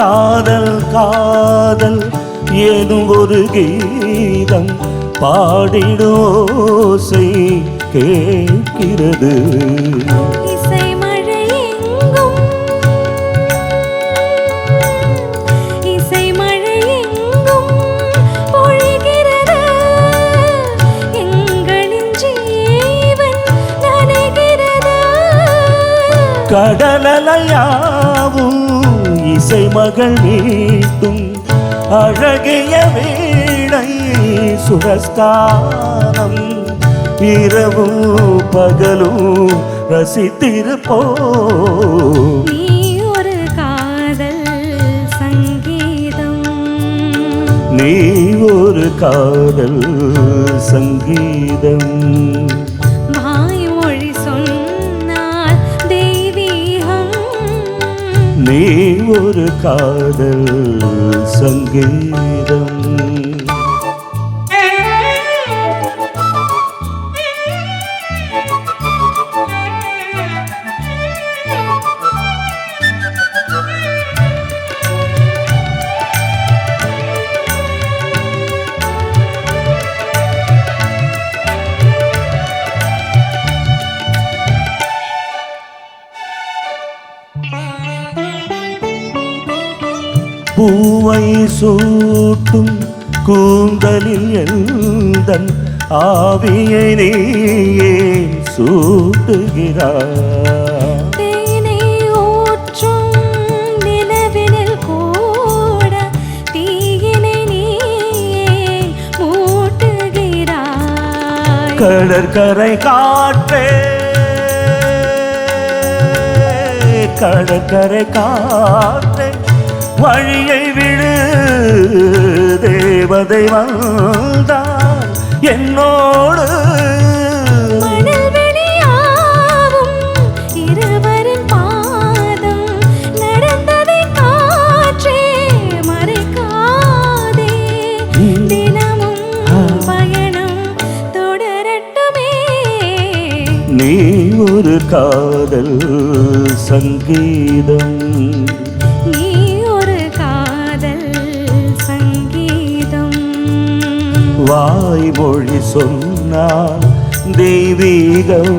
காதல் காதல் ஏதும் ஒரு கீதம் பாடிடோசை கேட்கிறது. எங்கும் இசை மகள் மீட்டும் அழகிய வீணை சுரஸ்தானம். இரவும் பகலும் ரசித்திருப்போம். நீ ஒரு காதல் சங்கீதம். நீ ஒரு காதல் சங்கீதம். நீ ஒரு காதல் சங்கீதம். பூவை சூட்டும் கூந்தலில் எந்தன் ஆவியை நீயே மூட்டுகிறாய்? கடற்கரை காற்றே கடற்கரை காற்றே வழியை விடு. தேவதை வந்தால் என்னோடு. நீ ஒரு காதல் சங்கீதம். வாய்மொழி சொன்னால் தெய்வீகம்